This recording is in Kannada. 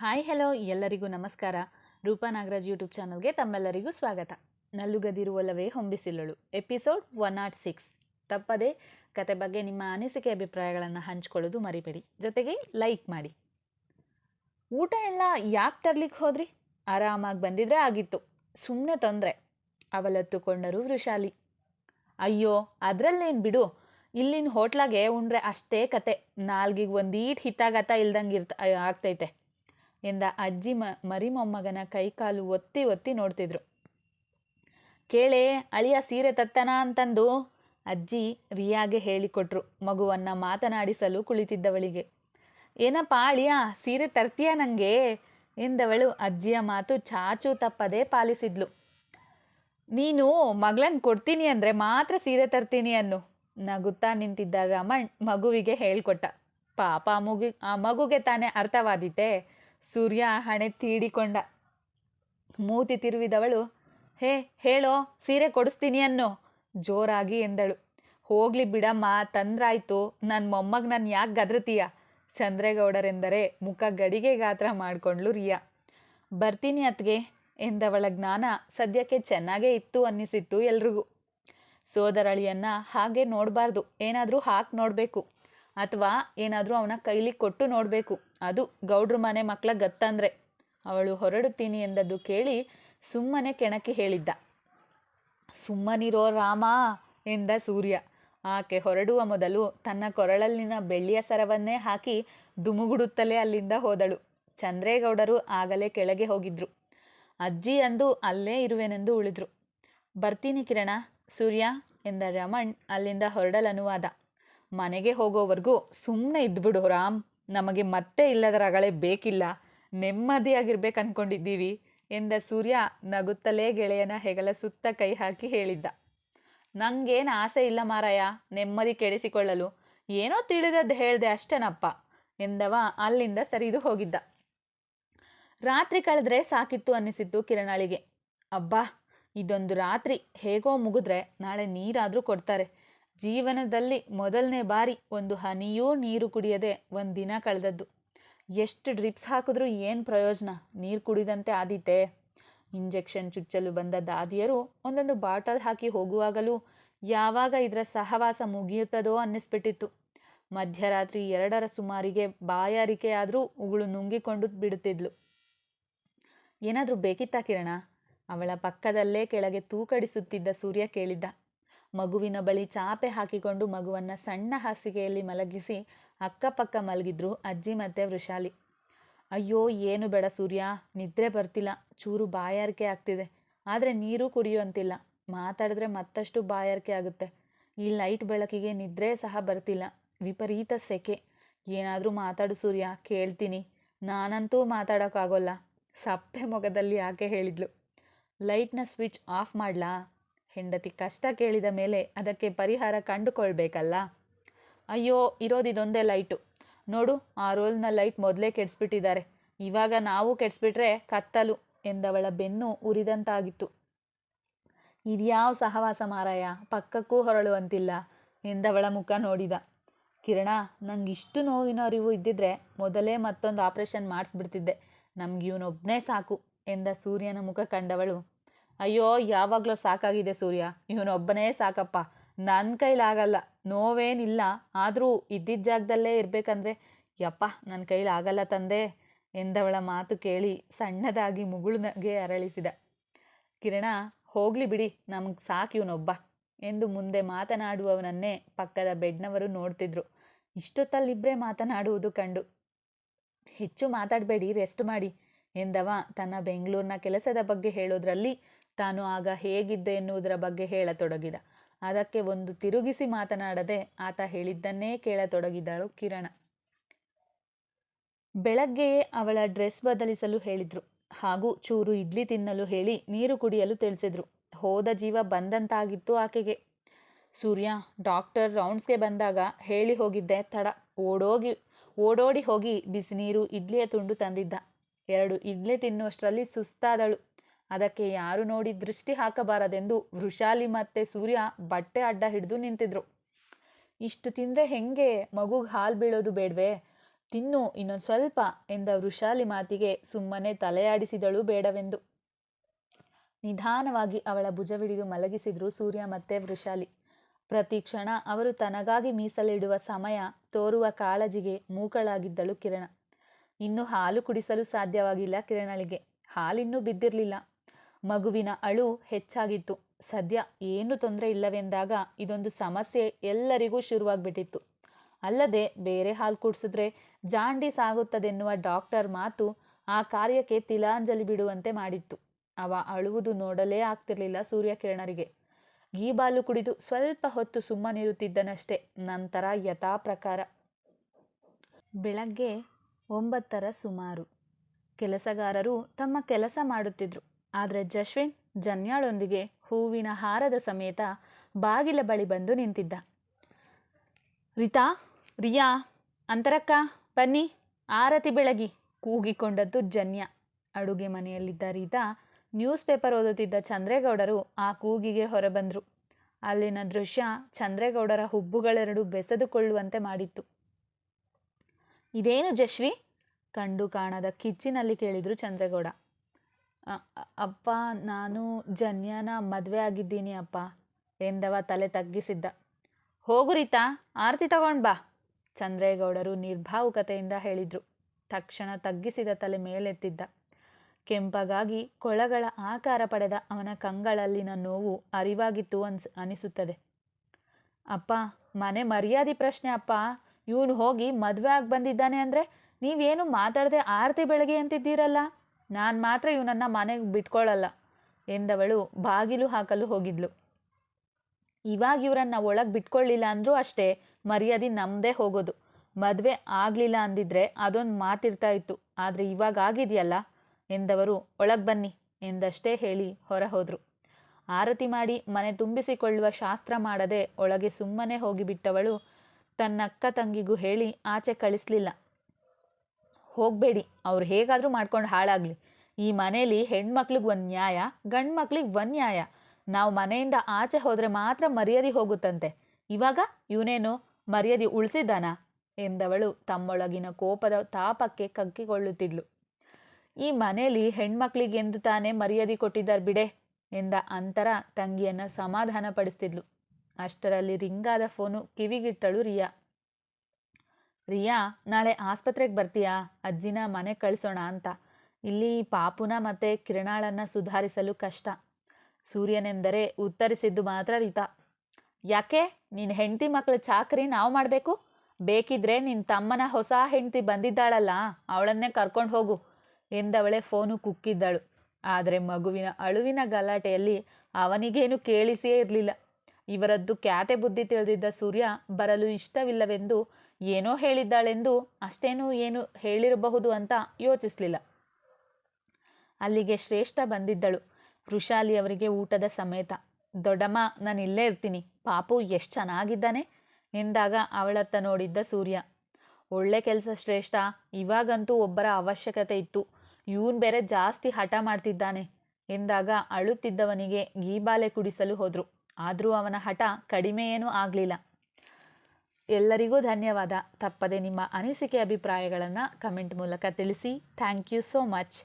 ಹಾಯ್, ಹಲೋ, ಎಲ್ಲರಿಗೂ ನಮಸ್ಕಾರ. ರೂಪಾ ನಾಗರಾಜ್ ಯೂಟ್ಯೂಬ್ ಚಾನಲ್ಗೆ ತಮ್ಮೆಲ್ಲರಿಗೂ ಸ್ವಾಗತ. ನಲ್ಲುಗದಿರುವಲ್ಲವೇ ಹೊಂಬಿಸಿಲ್ಲಳು. Episode one naught six. ತಪ್ಪದೆ ಕತೆ ಬಗ್ಗೆ ನಿಮ್ಮ ಅನಿಸಿಕೆ ಅಭಿಪ್ರಾಯಗಳನ್ನು ಹಂಚ್ಕೊಳ್ಳೋದು ಮರಿಬೇಡಿ. ಜೊತೆಗೆ ಲೈಕ್ ಮಾಡಿ. ಊಟ ಎಲ್ಲ ಯಾಕೆ ತರ್ಲಿಕ್ಕೆ ಹೋದ್ರಿ? ಆರಾಮಾಗಿ ಬಂದಿದ್ರೆ ಆಗಿತ್ತು. ಸುಮ್ಮನೆ ತೊಂದರೆ. ಅವಲತ್ತುಕೊಂಡರು ವೃಷಾಲಿ. ಅಯ್ಯೋ, ಅದರಲ್ಲೇನು ಬಿಡು. ಇಲ್ಲಿನ ಹೋಟ್ಲಾಗೆ ಉಂಡ್ರೆ ಅಷ್ಟೇ ಕತೆ. ನಾಲ್ಗಿಗೆ ಒಂದೀಟ್ ಹಿತಾಗತ ಇಲ್ದಂಗೆ ಇರ್ತ ಆಗ್ತೈತೆ. ಎಂದ ಅಜ್ಜಿ ಮ, ಮರಿಮೊಮ್ಮಗನ ಕೈಕಾಲು ಒತ್ತಿ ಒತ್ತಿ ನೋಡ್ತಿದ್ರು. ಕೇಳೆ, ಅಳಿಯ ಸೀರೆ ತತ್ತನ ಅಂತಂದು ಅಜ್ಜಿ ರಿಯಾಗೆ ಹೇಳಿಕೊಟ್ರು, ಮಗುವನ್ನ ಮಾತನಾಡಿಸಲು ಕುಳಿತಿದ್ದವಳಿಗೆ. ಏನಪ್ಪ ಅಳಿಯ, ಸೀರೆ ತರ್ತೀಯ ನನಗೆ ಎಂದವಳು ಅಜ್ಜಿಯ ಮಾತು ಚಾಚು ತಪ್ಪದೆ ಪಾಲಿಸಿದ್ಲು. ನೀನು ಮಗಳನ್ನ ಕೊಡ್ತೀನಿ ಅಂದರೆ ಮಾತ್ರ ಸೀರೆ ತರ್ತೀನಿ ಅನ್ನು, ನಗುತ್ತಾ ನಿಂತಿದ್ದ ರಮಣ್ ಮಗುವಿಗೆ ಹೇಳ್ಕೊಟ್ಟ. ಪಾಪ ಮಗು, ಆ ಮಗುಗೆ ತಾನೇ ಅರ್ಥವಾದೀತೆ. ಸೂರ್ಯ ಹಣೆ ತೀಡಿಕೊಂಡ. ಮೂತಿ ತಿರುವಿದವಳು, ಹೇ, ಹೇಳೋ, ಸೀರೆ ಕೊಡಿಸ್ತೀನಿ ಅನ್ನೋ. ಜೋರಾಗಿ ಎಂದಳು. ಹೋಗ್ಲಿ ಬಿಡಮ್ಮ, ತಂದ್ರಾಯ್ತು. ನನ್ನ ಮೊಮ್ಮಗ ನಾನು ಯಾಕೆ ಗದ್ರತೀಯ? ಚಂದ್ರೇಗೌಡರೆಂದರೆ ಮುಖ ಗಡಿಗೆ ಗಾತ್ರ ಮಾಡಿಕೊಂಡ್ಲು ರಿಯಾ. ಬರ್ತೀನಿ ಅತ್ಗೆ, ಎಂದವಳ ಜ್ಞಾನ ಸದ್ಯಕ್ಕೆ ಚೆನ್ನಾಗೇ ಇತ್ತು ಅನ್ನಿಸಿತ್ತು ಎಲ್ರಿಗೂ. ಸೋದರಳಿಯನ್ನ ಹಾಗೆ ನೋಡಬಾರ್ದು. ಏನಾದರೂ ಹಾಕಿ ನೋಡಬೇಕು. ಅಥವಾ ಏನಾದರೂ ಅವನ ಕೈಲಿ ಕೊಟ್ಟು ನೋಡಬೇಕು. ಅದು ಗೌಡ್ರ ಮನೆ ಮಕ್ಕಳ ಗತ್ತಂದ್ರೆ. ಅವಳು ಹೊರಡುತ್ತೀನಿ ಎಂದದ್ದು ಕೇಳಿ ಸುಮ್ಮನೆ ಕೆಣಕಿ ಹೇಳಿದ್ದ. ಸುಮ್ಮನಿರೋ ರಾಮ ಎಂದ ಸೂರ್ಯ. ಆಕೆ ಹೊರಡುವ ಮೊದಲು ತನ್ನ ಕೊರಳಲ್ಲಿನ ಬೆಳ್ಳಿಯ ಸರವನ್ನೇ ಹಾಕಿ ದುಮುಗುಡುತ್ತಲೇ ಅಲ್ಲಿಂದ ಹೋದಳು. ಚಂದ್ರೇಗೌಡರು ಆಗಲೇ ಕೆಳಗೆ ಹೋಗಿದ್ರು. ಅಜ್ಜಿ ಅಂದು ಅಲ್ಲೇ ಇರುವೆನೆಂದು ಉಳಿದ್ರು. ಬರ್ತೀನಿ ಕಿರಣ, ಸೂರ್ಯ ಎಂದ ರಮಣ್ ಅಲ್ಲಿಂದ ಹೊರಡಲನುವಾದ. ಮನೆಗೆ ಹೋಗೋವರೆಗೂ ಸುಮ್ಮನೆ ಇದ್ಬಿಡು ರಾಮ್. ನಮಗೆ ಮತ್ತೆ ಇಲ್ಲದ ರಗಳೆ ಬೇಕಿಲ್ಲ. ನೆಮ್ಮದಿಯಾಗಿರ್ಬೇಕು ಅನ್ಕೊಂಡಿದ್ದೀವಿ ಎಂದ ಸೂರ್ಯ ನಗುತ್ತಲೇ ಗೆಳೆಯನ ಹೆಗಲ ಸುತ್ತ ಕೈ ಹಾಕಿ ಹೇಳಿದ್ದ. ನಂಗೇನು ಆಸೆ ಇಲ್ಲ ಮಾರಾಯ, ನೆಮ್ಮದಿ ಕೆಡಿಸಿಕೊಳ್ಳಲು. ಏನೋ ತಿಳಿದದ್ದು ಹೇಳ್ದೆ ಅಷ್ಟೇನಪ್ಪ ಎಂದವ ಅಲ್ಲಿಂದ ಸರಿದು ಹೋಗಿದ್ದ. ರಾತ್ರಿ ಕಳೆದ್ರೆ ಸಾಕಿತ್ತು ಅನ್ನಿಸಿತ್ತು ಕಿರಣಾಳಿಗೆ. ಅಬ್ಬಾ, ಇದೊಂದು ರಾತ್ರಿ. ಹೇಗೋ ಮುಗಿದ್ರೆ ನಾಳೆ ನೀರಾದರೂ ಕೊಡ್ತಾರೆ. ಜೀವನದಲ್ಲಿ ಮೊದಲನೇ ಬಾರಿ ಒಂದು ಹನಿಯೂ ನೀರು ಕುಡಿಯದೆ ಒಂದು ದಿನ ಕಳೆದದ್ದು. ಎಷ್ಟು ಡ್ರಿಪ್ಸ್ ಹಾಕಿದ್ರೂ ಏನು ಪ್ರಯೋಜನ? ನೀರು ಕುಡಿದಂತೆ ಆದೀತೆ. ಇಂಜೆಕ್ಷನ್ ಚುಚ್ಚಲು ಬಂದ ದಾದಿಯರು ಒಂದೊಂದು ಬಾಟಲ್ ಹಾಕಿ ಹೋಗುವಾಗಲೂ ಯಾವಾಗ ಇದರ ಸಹವಾಸ ಮುಗಿಯುತ್ತದೋ ಅನ್ನಿಸ್ಬಿಟ್ಟಿತ್ತು. ಮಧ್ಯರಾತ್ರಿ ಎರಡರ ಸುಮಾರಿಗೆ ಬಾಯಾರಿಕೆಯಾದರೂ ಉಗುಳು ನುಂಗಿಕೊಂಡು ಬಿಡುತ್ತಿದ್ಲು. ಏನಾದರೂ ಬೇಕಿತ್ತಾ ಕಿರಣ? ಅವಳ ಪಕ್ಕದಲ್ಲೇ ಕೆಳಗೆ ತೂಕಡಿಸುತ್ತಿದ್ದ ಸೂರ್ಯ ಕೇಳಿದ್ದ. ಮಗುವಿನ ಬಳಿ ಚಾಪೆ ಹಾಕಿಕೊಂಡು ಮಗುವನ್ನ ಸಣ್ಣ ಹಾಸಿಗೆಯಲ್ಲಿ ಮಲಗಿಸಿ ಅಕ್ಕಪಕ್ಕ ಮಲಗಿದ್ರು ಅಜ್ಜಿ ಮತ್ತೆ ವೃಷಾಲಿ. ಅಯ್ಯೋ, ಏನು ಬೇಡ ಸೂರ್ಯ, ನಿದ್ರೆ ಬರ್ತಿಲ್ಲ. ಚೂರು ಬಾಯಾರಿಕೆ ಆಗ್ತಿದೆ. ಆದರೆ ನೀರು ಕುಡಿಯುವಂತಿಲ್ಲ ಮಾತಾಡಿದ್ರೆ ಮತ್ತಷ್ಟು ಬಾಯಾರಿಕೆ ಆಗುತ್ತೆ. ಈ ಲೈಟ್ ಬೆಳಕಿಗೆ ನಿದ್ರೆ ಸಹ ಬರ್ತಿಲ್ಲ. ವಿಪರೀತ ಸೆಕೆ. ಏನಾದರೂ ಮಾತಾಡು ಸೂರ್ಯ, ಕೇಳ್ತೀನಿ. ನಾನಂತೂ ಮಾತಾಡೋಕ್ಕಾಗೋಲ್ಲ. ಸಪ್ಪೆ ಮೊಗದಲ್ಲಿ ಆಕೆ ಹೇಳಿದ್ಲು. ಲೈಟ್ನ ಸ್ವಿಚ್ ಆಫ್ ಮಾಡಲಾ? ಹೆಂಡತಿ ಕಷ್ಟ ಕೇಳಿದ ಮೇಲೆ ಅದಕ್ಕೆ ಪರಿಹಾರ ಕಂಡುಕೊಳ್ಬೇಕಲ್ಲ? ಅಯ್ಯೋ ಇರೋದಿದೊಂದೇ ಲೈಟು. ನೋಡು, ಆ ರೋಲ್ನ ಲೈಟ್ ಮೊದಲೇ ಕೆಡಿಸ್ಬಿಟ್ಟಿದ್ದಾರೆ. ಇವಾಗ ನಾವು ಕೆಡಿಸ್ಬಿಟ್ರೆ ಕತ್ತಲು ಎಂದವಳ ಬೆನ್ನು ಉರಿದಂತಾಗಿತ್ತು. ಇದ್ಯಾವ ಸಹವಾಸ ಮಾರಾಯ, ಪಕ್ಕಕ್ಕೂ ಹೊರಳುವಂತಿಲ್ಲ ಎಂದವಳ ಮುಖ ನೋಡಿದ. ಕಿರಣ ನಂಗೆ ಇಷ್ಟು ನೋವಿನ ಅರಿವು ಇದ್ದಿದ್ರೆ ಮೊದಲೇ ಮತ್ತೊಂದು ಆಪರೇಷನ್ ಮಾಡಿಸ್ಬಿಡ್ತಿದ್ದೆ. ನಮ್ಗೆ ಇವನೊಬ್ಬನೇ ಸಾಕು ಎಂದ ಸೂರ್ಯನ ಮುಖ ಕಂಡವಳು. ಅಯ್ಯೋ, ಯಾವಾಗಲೂ ಸಾಕಾಗಿದೆ ಸೂರ್ಯ. ಇವನೊಬ್ಬನೇ ಸಾಕಪ್ಪ. ನನ್ನ ಕೈಲಾಗಲ್ಲ ನೋವೇನಿಲ್ಲ. ಆದರೂ ಇದ್ದಿದ್ದ ಜಾಗದಲ್ಲೇ ಇರಬೇಕಂದ್ರೆ, ಯಪ್ಪ ನನ್ನ ಕೈಲಾಗಲ್ಲ ತಂದೆ ಎಂದವಳ ಮಾತು ಕೇಳಿ ಸಣ್ಣದಾಗಿ ಮುಗುಳುನಗೆ ಅರಳಿಸಿದ. ಕಿರಣ, ಹೋಗ್ಲಿ ಬಿಡಿ, ನಮ್ಗೆ ಸಾಕು ಇವನೊಬ್ಬ ಎಂದು ಮುಂದೆ ಮಾತನಾಡುವವನನ್ನೇ ಪಕ್ಕದ ಬೆಡ್ನವರು ನೋಡ್ತಿದ್ರು. ಇಷ್ಟೊತ್ತಲ್ಲಿಬ್ಬರೇ ಮಾತನಾಡುವುದು ಕಂಡು. ಹೆಚ್ಚು ಮಾತಾಡಬೇಡಿ, ರೆಸ್ಟ್ ಮಾಡಿ ಎಂದವ ತನ್ನ ಬೆಂಗಳೂರಿನ ಕೆಲಸದ ಬಗ್ಗೆ ಹೇಳೋದ್ರಲ್ಲಿ ತಾನು ಆಗ ಹೇಗಿದ್ದೆ ಎನ್ನುವುದರ ಬಗ್ಗೆ ಹೇಳತೊಡಗಿದ. ಅದಕ್ಕೆ ಒಂದು ತಿರುಗಿಸಿ ಮಾತನಾಡದೆ ಆತ ಹೇಳಿದ್ದನ್ನೇ ಕೇಳತೊಡಗಿದಳು ಕಿರಣ. ಬೆಳಗ್ಗೆಯೇ ಅವಳ ಡ್ರೆಸ್ ಬದಲಿಸಲು ಹೇಳಿದ್ರು. ಹಾಗೂ ಚೂರು ಇಡ್ಲಿ ತಿನ್ನಲು ಹೇಳಿ ನೀರು ಕುಡಿಯಲು ತಿಳಿಸಿದ್ರು. ಹೋದ ಜೀವ ಬಂದಂತಾಗಿತ್ತು ಆಕೆಗೆ. ಸೂರ್ಯ, ಡಾಕ್ಟರ್ ರೌಂಡ್ಸ್ಗೆ ಬಂದಾಗ ಹೇಳಿ ಹೋಗಿದ್ದೆ ತಡ. ಓಡೋಗಿ, ಓಡೋಡಿ ಹೋಗಿ ಬಿಸಿನೀರು ಇಡ್ಲಿಯ ತುಂಡು ತಂದಿದ್ದ. ಎರಡು ಇಡ್ಲಿ ತಿನ್ನುವಷ್ಟರಲ್ಲಿ ಸುಸ್ತಾದಳು. ಅದಕ್ಕೆ ಯಾರು ನೋಡಿ ದೃಷ್ಟಿ ಹಾಕಬಾರದೆಂದು ವೃಷಾಲಿ ಮತ್ತೆ ಸೂರ್ಯ ಬಟ್ಟೆ ಅಡ್ಡ ಹಿಡಿದು ನಿಂತಿದ್ರು. ಇಷ್ಟು ತಿಂದ್ರೆ ಹೆಂಗೆ ಮಗುಗೆ ಹಾಲು ಬೀಳೋದು ಬೇಡವೇ? ತಿನ್ನು, ಇನ್ನೊಂದು ಸ್ವಲ್ಪ ಎಂದ ವೃಷಾಲಿ ಮಾತಿಗೆ ಸುಮ್ಮನೆ ತಲೆಯಾಡಿಸಿದಳು ಬೇಡವೆಂದು. ನಿಧಾನವಾಗಿ ಅವಳ ಭುಜವಿಡಿದು ಮಲಗಿಸಿದ್ರು ಸೂರ್ಯ ಮತ್ತೆ ವೃಷಾಲಿ. ಪ್ರತಿ ಕ್ಷಣ ಅವರು ತನಗಾಗಿ ಮೀಸಲಿಡುವ ಸಮಯ ತೋರುವ ಕಾಳಜಿಗೆ ಮೂಕಳಾಗಿದ್ದಳು ಕಿರಣ. ಇನ್ನು ಹಾಲು ಕುಡಿಸಲು ಸಾಧ್ಯವಾಗಿಲ್ಲ ಕಿರಣಳಿಗೆ. ಹಾಲಿನ್ನೂ ಬಿದ್ದಿರಲಿಲ್ಲ. ಮಗುವಿನ ಅಳು ಹೆಚ್ಚಾಗಿತ್ತು. ಸದ್ಯ ಏನು ತೊಂದರೆ ಇಲ್ಲವೆಂದಾಗ ಇದೊಂದು ಸಮಸ್ಯೆ ಎಲ್ಲರಿಗೂ ಶುರುವಾಗ್ಬಿಟ್ಟಿತ್ತು. ಅಲ್ಲದೆ ಬೇರೆ ಹಾಲು ಕುಡಿಸಿದ್ರೆ ಜಾಂಡೀಸ್ ಆಗುತ್ತದೆನ್ನುವ ಡಾಕ್ಟರ್ ಮಾತು ಆ ಕಾರ್ಯಕ್ಕೆ ತಿಲಾಂಜಲಿ ಬಿಡುವಂತೆ ಮಾಡಿತ್ತು. ಅವ ಅಳುವುದು ನೋಡಲೇ ಆಗ್ತಿರ್ಲಿಲ್ಲ ಸೂರ್ಯಕಿರಣರಿಗೆ. ಗೀಬಾಲು ಕುಡಿದು ಸ್ವಲ್ಪ ಹೊತ್ತು ಸುಮ್ಮನಿರುತ್ತಿದ್ದನಷ್ಟೇ. ನಂತರ ಯಥಾ ಪ್ರಕಾರ ಬೆಳಗ್ಗೆ ಒಂಬತ್ತರ ಸುಮಾರು. ಕೆಲಸಗಾರರು ತಮ್ಮ ಕೆಲಸ ಮಾಡುತ್ತಿದ್ರು. ಆದರೆ ಜಶ್ವಿನ್ ಜನ್ಯಾಳೊಂದಿಗೆ ಹೂವಿನ ಹಾರದ ಸಮೇತ ಬಾಗಿಲ ಬಳಿ ಬಂದು ನಿಂತಿದ್ದ. ರಿತಾ, ರಿಯಾ, ಅಂತರಕ್ಕ, ಬನ್ನಿ, ಆರತಿ ಬೆಳಗಿ, ಕೂಗಿಕೊಂಡದ್ದು ಜನ್ಯ. ಅಡುಗೆ ಮನೆಯಲ್ಲಿದ್ದ ರೀತಾ ನ್ಯೂಸ್ ಪೇಪರ್ ಓದುತ್ತಿದ್ದ ಚಂದ್ರೇಗೌಡರು ಆ ಕೂಗಿಗೆ ಹೊರಬಂದರು. ಅಲ್ಲಿನ ದೃಶ್ಯ ಚಂದ್ರೇಗೌಡರ ಹುಬ್ಬುಗಳೆರಡು ಬೆಸೆದುಕೊಳ್ಳುವಂತೆ ಮಾಡಿತ್ತು. ಇದೇನು ಜಶ್ವಿ? ಕಂಡು ಕಾಣದ ಕಿಚ್ಚಿನಲ್ಲಿ ಕೇಳಿದ್ರು ಚಂದ್ರೇಗೌಡ. ಅಪ್ಪ, ನಾನು ಜನ್ಯನ ಮದುವೆ ಆಗಿದ್ದೀನಿ ಅಪ್ಪ, ಎಂದವ ತಲೆ ತಗ್ಗಿಸಿದ್ದ. ಹೋಗು ರೀತಾ, ಆರತಿ ತಗೊಂಡು ಬಾ, ಚಂದ್ರೇಗೌಡರು ನಿರ್ಭಾವುಕತೆಯಿಂದ ಹೇಳಿದ್ರು. ತಕ್ಷಣ ತಗ್ಗಿಸಿದ ತಲೆ ಮೇಲೆತ್ತಿದ್ದ. ಕೆಂಪಗಾಗಿ ಕೊಳಗಳ ಆಕಾರ ಪಡೆದ ಅವನ ಕಂಗಳಲ್ಲಿನ ನೋವು ಅರಿವಾಗಿತ್ತು ಅನ್ಸ್, ಅನಿಸುತ್ತದೆ. ಅಪ್ಪ, ಮನೆ ಮರ್ಯಾದೆ ಪ್ರಶ್ನೆ ಅಪ್ಪ, ಇವನು ಹೋಗಿ ಮದುವೆ ಆಗಿ ಬಂದಿದ್ದಾನೆ ಅಂದರೆ ನೀವೇನು ಮಾತಾಡದೆ ಆರತಿ ಬೆಳಗ್ಗೆ ಅಂತಿದ್ದೀರಲ್ಲ? ನಾನು ಮಾತ್ರ ಇವನನ್ನ ಮನೆಗೆ ಬಿಟ್ಕೊಳ್ಳಲ್ಲ ಎಂದವಳು ಬಾಗಿಲು ಹಾಕಲು ಹೋಗಿದ್ಲು. ಇವಾಗ ಇವರನ್ನ ಒಳಗೆ ಬಿಟ್ಕೊಳ್ಳಿಲ್ಲ ಅಂದ್ರೂ ಅಷ್ಟೇ ಮರ್ಯಾದೆ ನಮ್ಮದೇ ಹೋಗೋದು. ಮದುವೆ ಆಗಲಿಲ್ಲ ಅಂದಿದ್ರೆ ಅದೊಂದು ಮಾತಿರ್ತಾ ಇತ್ತು, ಆದರೆ ಇವಾಗ ಆಗಿದೆಯಲ್ಲ, ಎಂದವರು ಒಳಗೆ ಬನ್ನಿ ಎಂದಷ್ಟೇ ಹೇಳಿ ಹೊರ ಹೋದರು. ಆರತಿ ಮಾಡಿ ಮನೆ ತುಂಬಿಸಿಕೊಳ್ಳುವ ಶಾಸ್ತ್ರ ಮಾಡದೆ ಒಳಗೆ ಸುಮ್ಮನೆ ಹೋಗಿಬಿಟ್ಟವಳು ತನ್ನಕ್ಕ ತಂಗಿಗೂ ಹೇಳಿ ಆಚೆ ಕಳಿಸ್ಲಿಲ್ಲ. ಹೋಗಬೇಡಿ. ಅವ್ರು ಹೇಗಾದರೂ ಮಾಡ್ಕೊಂಡು ಹಾಳಾಗಲಿ. ಈ ಮನೇಲಿ ಹೆಣ್ಮಕ್ಳಿಗೆ ಒಂದು ನ್ಯಾಯ ಗಂಡು ಮಕ್ಳಿಗೆ ಒಂದು ನ್ಯಾಯ. ನಾವು ಮನೆಯಿಂದ ಆಚೆ ಹೋದರೆ ಮಾತ್ರ ಮರ್ಯಾದೆ ಹೋಗುತ್ತಂತೆ. ಇವಾಗ ಇವನೇನು ಮರ್ಯಾದೆ ಉಳಿಸಿದ್ದಾನ? ಎಂದವಳು ತಮ್ಮೊಳಗಿನ ಕೋಪದ ತಾಪಕ್ಕೆ ಕಕ್ಕಿಕೊಳ್ಳುತ್ತಿದ್ಲು. ಈ ಮನೇಲಿ ಹೆಣ್ಮಕ್ಳಿಗೆಂದು ತಾನೇ ಮರ್ಯಾದೆ ಕೊಟ್ಟಿದ್ದಾರೆ ಬಿಡೆ ಎಂದ ಅಂತರ ತಂಗಿಯನ್ನು ಸಮಾಧಾನ ಪಡಿಸ್ತಿದ್ಲು ಅಷ್ಟರಲ್ಲಿ ರಿಂಗಾದ ಫೋನು ಕಿವಿಗಿಟ್ಟಳು ರಿಯಾ. ರಿಯಾ, ನಾಳೆ ಆಸ್ಪತ್ರೆಗೆ ಬರ್ತೀಯಾ? ಅಜ್ಜಿನ ಮನೆ ಕಳಿಸೋಣ ಅಂತ. ಇಲ್ಲಿ ಪಾಪುನ ಮತ್ತೆ ಕಿರಣಾಳನ್ನ ಸುಧಾರಿಸಲು ಕಷ್ಟ. ಸೂರ್ಯನೆಂದರೆ ಉತ್ತರಿಸಿದ್ದು ಮಾತ್ರ ರೀತ. ಯಾಕೆ? ನಿನ್ನ ಹೆಂಡತಿ ಮಕ್ಕಳ ಚಾಕರಿ ನಾವು ಮಾಡಬೇಕು? ಬೇಕಿದ್ರೆ ನಿನ್ನ ತಮ್ಮನ ಹೊಸ ಹೆಂಡತಿ ಬಂದಿದ್ದಾಳಲ್ಲ, ಅವಳನ್ನೇ ಕರ್ಕೊಂಡು ಹೋಗು ಎಂದವಳೆ ಫೋನು ಕುಕ್ಕಿದ್ದಳು. ಆದರೆ ಮಗುವಿನ ಅಳುವಿನ ಗಲಾಟೆಯಲ್ಲಿ ಅವನಿಗೇನು ಕೇಳಿಸಿಯೇ ಇರಲಿಲ್ಲ. ಇವರದ್ದು ಕ್ಯಾತೆ ಬುದ್ಧಿ ತಿಳಿದಿದ್ದ ಸೂರ್ಯ, ಬರಲು ಇಷ್ಟವಿಲ್ಲವೆಂದು ಏನೋ ಹೇಳಿದ್ದಾಳೆಂದು ಅಷ್ಟೇನೂ ಏನು ಹೇಳಿರಬಹುದು ಅಂತ ಯೋಚಿಸಲಿಲ್ಲ. ಅಲ್ಲಿಗೆ ಶ್ರೇಷ್ಠ ಬಂದಿದ್ದಳು ವೃಷಾಲಿ ಅವರಿಗೆ ಊಟದ ಸಮೇತ. ದೊಡ್ಡಮ್ಮ, ನಾನು ಇಲ್ಲೇ ಇರ್ತೀನಿ. ಪಾಪು ಎಷ್ಟು ಚೆನ್ನಾಗಿದ್ದಾನೆ? ಎಂದಾಗ ಅವಳತ್ತ ನೋಡಿದ್ದ ಸೂರ್ಯ. ಒಳ್ಳೆ ಕೆಲಸ ಶ್ರೇಷ್ಠ, ಇವಾಗಂತೂ ಒಬ್ಬರ ಅವಶ್ಯಕತೆ ಇತ್ತು. ಇವನ್ ಬೇರೆ ಜಾಸ್ತಿ ಹಠ ಮಾಡ್ತಿದ್ದಾನೆ ಎಂದಾಗ ಅಳುತ್ತಿದ್ದವನಿಗೆ ಗೀಬಾಲೆ ಕುಡಿಸಲು ಹೋದ್ರು. ಆದರೂ ಅವನ ಹಠ ಕಡಿಮೆ ಏನೂ ಆಗಲಿಲ್ಲ. ಎಲ್ಲರಿಗೂ ಧನ್ಯವಾದ. ತಪ್ಪದೆ ನಿಮ್ಮ ಅನಿಸಿಕೆ ಅಭಿಪ್ರಾಯಗಳನ್ನು ಕಮೆಂಟ್ ಮೂಲಕ ತಿಳಿಸಿ. Thank you so much.